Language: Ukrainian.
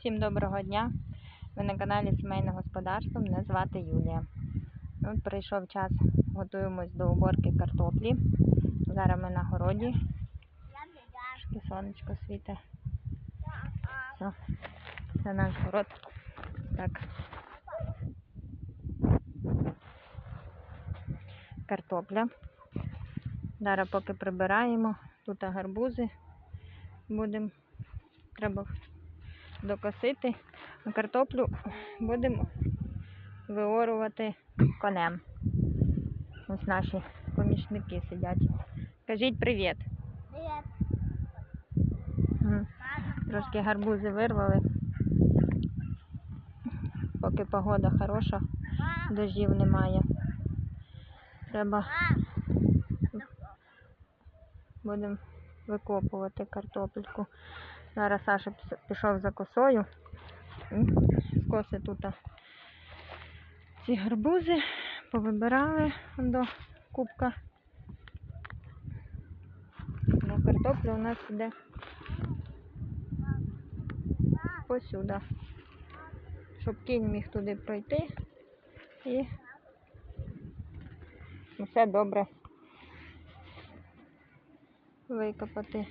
Всім доброго дня! Ви на каналі Сімейне господарство. Мене звати Юлія. От прийшов час, готуємось до уборки картоплі. Зараз ми на городі. Трошки сонечко світе. Все. Це наш город. Так. Картопля. Зараз поки прибираємо. Тут гарбузи будемо. Треба докосити. Картоплю будемо виорувати конем. Ось наші помічники сидять. Кажіть привіт. Привет. М, Трошки гарбузи вирвали. Поки погода хороша, дождів немає. Треба будемо викопувати картопельку. Зараз Саша пішов за косою. Скоси тут ці гарбузи, повибирали до кубка. Ну, картопля у нас іде посюди. Щоб кінь міг туди пройти і все добре викопати.